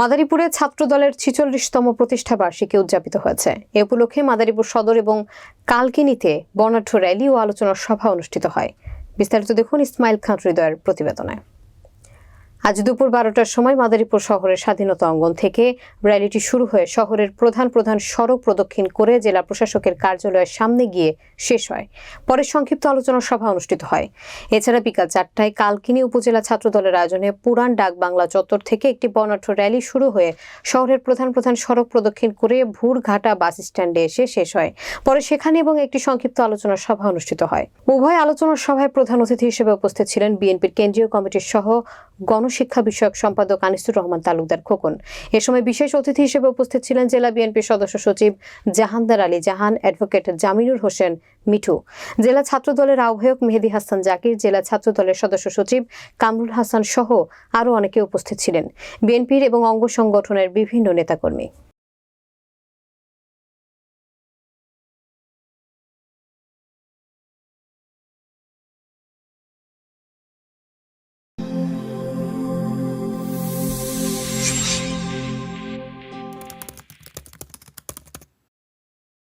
মাদারীপুরে ছাত্র দলের ছিচল্লিশতম প্রতিষ্ঠা বার্ষিকী উদযাপিত হয়েছে। এ উপলক্ষে মাদারীপুর সদর এবং কালকিনিতে বর্ণাঢ্য র্যালি ও আলোচনা সভা অনুষ্ঠিত হয়। বিস্তারিত দেখুন ইসমাইল খান হৃদয়ের প্রতিবেদনে। আজ দুপুর বারোটার সময় মাদারীপুর শহরের স্বাধীনতা অঙ্গন থেকে র্যালিটি শুরু হয়ে শহরের প্রধান প্রধান সড়ক প্রদক্ষিণ করে জেলা প্রশাসকের কার্যালয়ের সামনে গিয়ে শেষ হয়। পরে সংক্ষিপ্ত আলোচনা সভা অনুষ্ঠিত হয়। এছাড়া বিকাল চারটায় কালকিনি উপজেলা ছাত্র দলের আয়োজনে পুরান ডাক বাংলা চত্বর থেকে একটি বর্ণাঢ্য র্যালি শুরু হয়ে শহরের প্রধান প্রধান সড়ক প্রদক্ষিণ করে ভুরঘাটা বাস স্ট্যান্ডে এসে শেষ হয়। পরে সেখানে এবং একটি সংক্ষিপ্ত আলোচনা সভা অনুষ্ঠিত হয়। উভয় আলোচনা সভায় প্রধান অতিথি হিসেবে উপস্থিত ছিলেন বিএনপির কেন্দ্রীয় কমিটির সহ গণশিক্ষা বিষয়ক সম্পাদক আনিসুর রহমান তালুকদার খোকন। এ সময় বিশেষ অতিথি হিসেবে উপস্থিত ছিলেন জেলা বিএনপির সদস্য সচিব জাহানদার আলী জাহান, অ্যাডভোকেট জামিনুর হোসেন মিঠু। জেলা ছাত্র দলের আহ্বায়ক মেহেদি হাসান জাকির, জেলা ছাত্র দলের সদস্য সচিব কামরুল হাসান সহ আরও অনেকে উপস্থিত ছিলেন। বিএনপির এবং অঙ্গ সংগঠনের বিভিন্ন নেতাকর্মী।